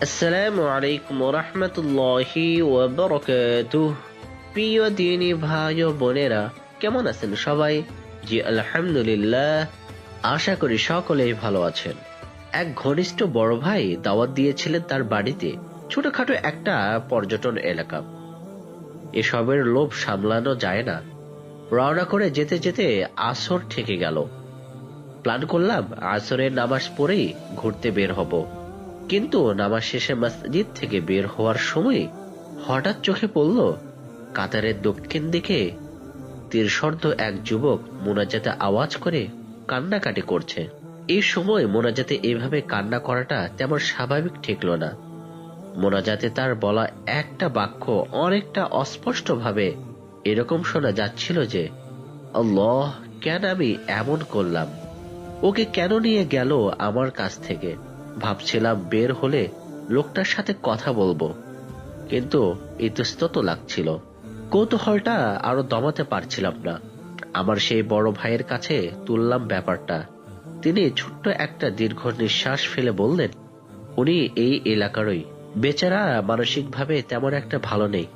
আসসালামু আলাইকুম রহমতুল্লাহি ওয়াবারাকাতুহ প্রিয় দিনী ভাই ও বোনেরা, কেমন আছেন সবাই? জি, আলহামদুলিল্লাহ। আশা করি সকলেই ভালো আছেন। এক ঘনিষ্ঠ বড় ভাই দাওয়াত দিয়েছিলেন তার বাড়িতে, ছোটখাটো একটা পর্যটন এলাকা। এসবের লোভ সামলানো যায় না। রওনা করে যেতে যেতে আসর ঠেকে গেল। প্ল্যান করলাম আসরের নামাজ পড়েই ঘুরতে বের হব। কিন্তু নামাজ শেষে মসজিদ থেকে বের হওয়ার সময় হঠাৎ চোখে পড়ল কাতারের দক্ষিণ দিকে তীরশর্দ এক যুবক মোনাজাতে আওয়াজ করে কান্নাকাটি করছে। এই সময় মোনাজাতে এভাবে কান্না করাটা তেমন স্বাভাবিক ঠেকল না। মোনাজাতে তার বলা একটা বাক্য অনেকটা অস্পষ্টভাবে এরকম শোনা যাচ্ছিল যে, আল্লাহ, কেন আমি এমন করলাম? ওকে কেন নিয়ে গেল আমার কাছ থেকে? ভাবছিলাম বের হলে লোকটার সাথে কথা বলব। কিন্তু ইতস্তত লাগছিল। কৌতূহলটা আরও দমাতে পারছিলাম না। আমার সেই বড় ভাইয়ের কাছে তুললাম ব্যাপারটা। তিনি ছোট্ট একটা দীর্ঘ নিঃশ্বাস ফেলে বললেন, উনি এই এলাকারই। বেচারা মানসিকভাবে তেমন একটা ভালো নেই।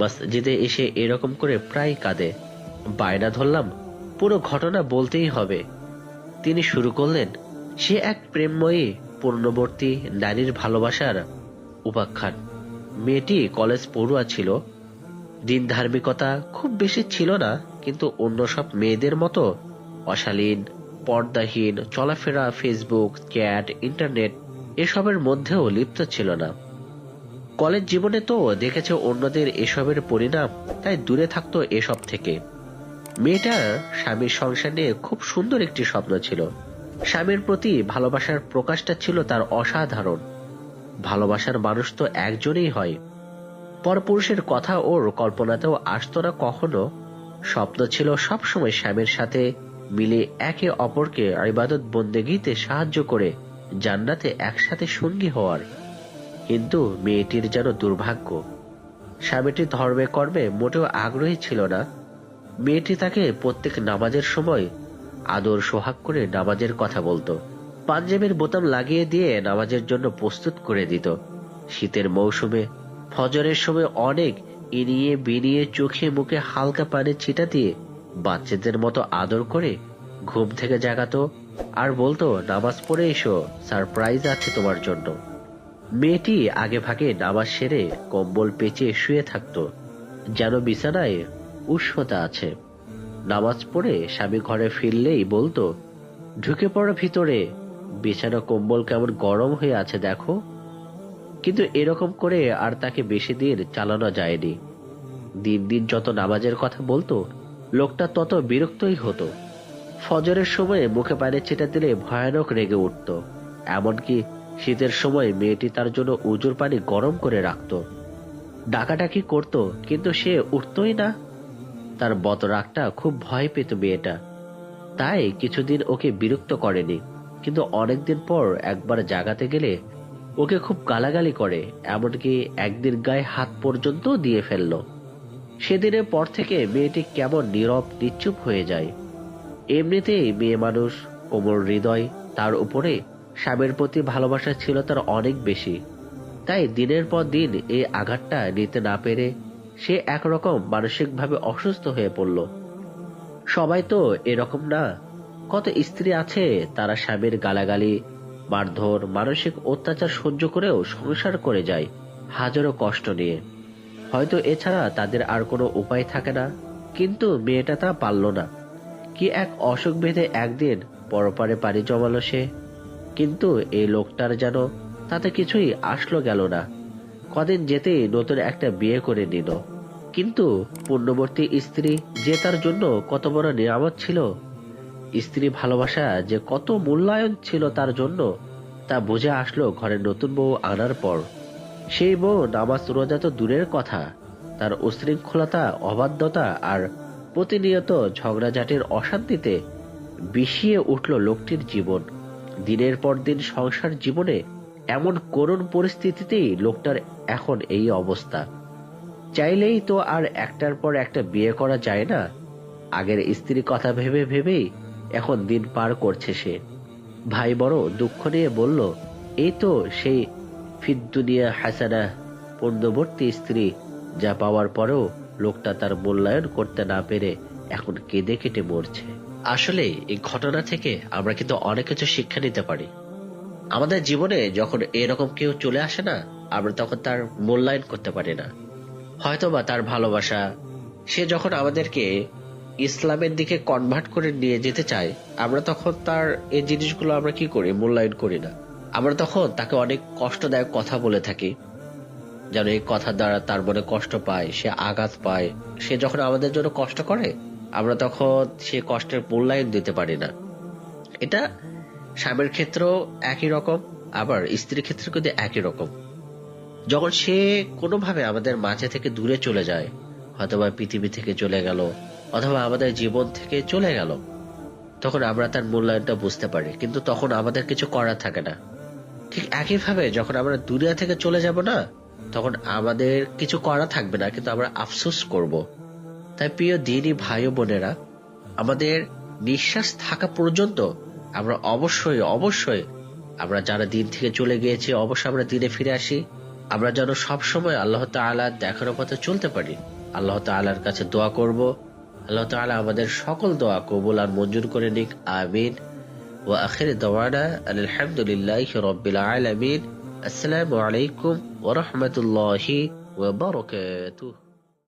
মসজিদে এসে এরকম করে প্রায় কাঁদে। বায়না ধরলাম, পুরো ঘটনা বলতেই হবে। তিনি শুরু করলেন, সে এক প্রেমময়ী পূর্ণবর্তী নারীর ভালোবাসার উপাখ্যান। মেয়েটি কলেজ পড়ুয়া ছিল। দিন ধার্মিকতা খুব বেশি ছিল না, কিন্তু অন্য সব মেয়েদের মতো অশালীন, পর্দাহীন, চলাফেরা, ফেসবুক, চ্যাট, ইন্টারনেট এসবের মধ্যেও লিপ্ত ছিল না। কলেজ জীবনে তো দেখেছে অন্যদের এসবের পরিণাম, তাই দূরে থাকতো এসব থেকে। মেয়েটার স্বামীর সংসার নিয়ে খুব সুন্দর একটি স্বপ্ন ছিল। স্বামীর প্রতি ভালোবাসার প্রকাশটা ছিল তার অসাধারণ। ভালোবাসার মানুষ তো একজনই হয়। পরপুরুষের কথা ওর কল্পনাতেও আসতো না কখনো। স্বপ্ন ছিল সবসময় স্বামীর সাথে মিলে একে অপরকে ইবাদত বন্দেগীতে সাহায্য করে, জান্নাতে একসাথে সঙ্গী হওয়ার। কিন্তু মেয়েটির যেন দুর্ভাগ্য। স্বামীটি ধর্মে কর্মে মোটেও আগ্রহী ছিল না। মেয়েটি তাকে প্রত্যেক নামাজের সময় আদর সোহাগ করে নামাজের কথা বলতো। পাঞ্জাবের বোতাম লাগিয়ে দিয়ে নামাজের জন্য প্রস্তুত করে দিত। শীতের মৌসুমে, ফজরের সময় অনেক ইনিয়ে বিনিয়ে চোখে মুখে হালকা পানি ছিটা দিয়ে বাচ্চাদের মতো আদর করে ঘুম থেকে জাগাতো আর বলতো, নামাজ পড়ে এসো, সারপ্রাইজ আছে তোমার জন্য। মেয়েটি আগে ভাগে নামাজ সেরে কম্বল পেঁচিয়ে শুয়ে থাকতো। যেন বিছানায় উষ্ণতা আছে। নামাজ পড়ে স্বামী ঘরে ফিরলেই বলতো, ঢুকে পড়ো ভিতরে। বিছানা কম্বল কেমন গরম হয়ে আছে দেখো। কিন্তু এরকম করে আর তাকে বেশি দিন চালানো যায়নি। দিন দিন যত নামাজের কথা বলতো, লোকটা তত বিরক্তই হতো। ফজরের সময় মুখে পানি ছেটা দিলে ভয়ানক রেগে উঠত। এমনকি শীতের সময় মেয়েটি তার জন্য উজুর পানি গরম করে রাখত। ডাকাডাকি করত, কিন্তু সে উঠতই না। তার বতরাগটা খুব ভয় পেত মেয়েটা তাই কিছুদিন ওকে বিরক্ত করেনি, কিন্তু অনেকদিন পর একবার জাগাতে গেলে ওকে খুব গালাগালি করে, এমনকি একদিন গায়ে হাত পর্যন্ত দিয়ে ফেলল। সেদিনের পর থেকে মেয়েটি কেমন নীরব নিশ্চুপ হয়ে যায়। এমনিতেই মেয়ে মানুষ, ওমর হৃদয়, তার উপরে স্বামীর প্রতি ভালোবাসা ছিল তার অনেক বেশি। তাই দিনের পর দিন এই আঘাতটা নিতে না পেরে সে একরকম মানসিকভাবে অসুস্থ হয়ে পড়ল। সবাই তো এরকম না। কত স্ত্রী আছে, তারা স্বামীর গালাগালি, মারধর, মানসিক অত্যাচার সহ্য করেও সংসার করে যায়, হাজারো কষ্ট নিয়ে। হয়তো এছাড়া তাদের আর কোনো উপায় থাকে না, কিন্তু মেয়েটা তা পারল না। কি এক অসুখ বেঁধে একদিন পরপারে পাড়ি জমালো সে? কিন্তু এই লোকটার যেন তাতে কিছুই আসলো গেল না। কদিন যেতেই নতুন একটা বিয়ে করে নিল। কিন্তু পূর্ণবর্তী স্ত্রী যে তার জন্য কত বড় নিয়ামত ছিল, স্ত্রী ভালোবাসা যে কত মূল্যায়ন ছিল তার জন্য, তা বুঝে আসলো ঘরে নতুন বউ আনার পর। সেই বউ নামাজ রোজা তো দূরের কথা, তার উশৃঙ্খলতা, অবাধ্যতা আর প্রতিনিয়ত ঝগড়াঝাটির অশান্তিতে বিষিয়ে উঠল লোকটির জীবন। দিনের পর দিন সংসার জীবনে এমন করুণ পরিস্থিতিতেই লোকটার এখন এই অবস্থা। চাইলেই তো আর একটার পর একটা বিয়ে করা যায় না। আগের স্ত্রী কথা ভেবে ভেবেই এখন দিন পার করছে সে। ভাই বড় দুঃখ নিয়ে বলল, এই তো সেই ফিদ্দুনিয়া হাসানা পূর্ণবর্তী স্ত্রী, যা পাওয়ার পরেও লোকটা তার মূল্যায়ন করতে না পেরে এখন কেঁদে কেটে মরছে। আসলে এই ঘটনা থেকে আমরা কিন্তু অনেক কিছু শিক্ষা নিতে পারি। আমাদের জীবনে যখন এরকম কেউ চলে আসে না, আমরা তখন তার মূল্যায়ন করতে পারি না। হয়তোবা তার ভালোবাসা। সে যখন আমাদেরকে ইসলামের দিকে কনভার্ট করে নিয়ে যেতে চায়, আমরা তখন তার এই জিনিসগুলো আমরা কি করি? মূল্যায়ন করি না। আমরা তখন তাকে অনেক কষ্টদায়ক কথা বলে থাকি। যেন এই কথা দ্বারা তার মনে কষ্ট পায়, সে আঘাত পায়। সে যখন আমাদের জন্য কষ্ট করে, আমরা তখন সে কষ্টের মূল্যায়ন দিতে পারি না। এটা স্বামীর ক্ষেত্রেও একই রকম, আবার স্ত্রীর ক্ষেত্রে কিন্তু একই রকম। যখন সে কোনোভাবে আমাদের মাঝে থেকে দূরে চলে যায় হয়তোবা পৃথিবী থেকে চলে গেল, অথবা আমাদের জীবন থেকে চলে গেল, তখন আমরা তার মূল্যায়নটা বুঝতে পারি। কিন্তু তখন আমাদের কিছু করার থাকে না। ঠিক একইভাবে যখন আমরা দুনিয়া থেকে চলে যাব না, তখন আমাদের কিছু করা থাকবে না, কিন্তু আমরা আফসোস করব। তাই প্রিয় দিনই ভাই বোনেরা, আমাদের নিঃশ্বাস থাকা পর্যন্ত আমরা অবশ্যই অবশ্যই আমরা যারা দিন থেকে চলে গিয়েছি, অবশ্যই আমরা দিনে ফিরে আসি। আমরা যেন সবসময় আল্লাহ তালার দেখানোর পথে চলতে পারি। আল্লাহ তালার কাছে দোয়া করব। আল্লাহ তালা আমাদের সকল দোয়া কবুল আর মঞ্জুর করে নিক। আমিন। ও আখির দোয়ানা আলহামদুলিল্লাহ রব্বিল আলমিন। আসসালামু আলাইকুম ওয়া রাহমাতুল্লাহি ওয়া বারাকাতুহু।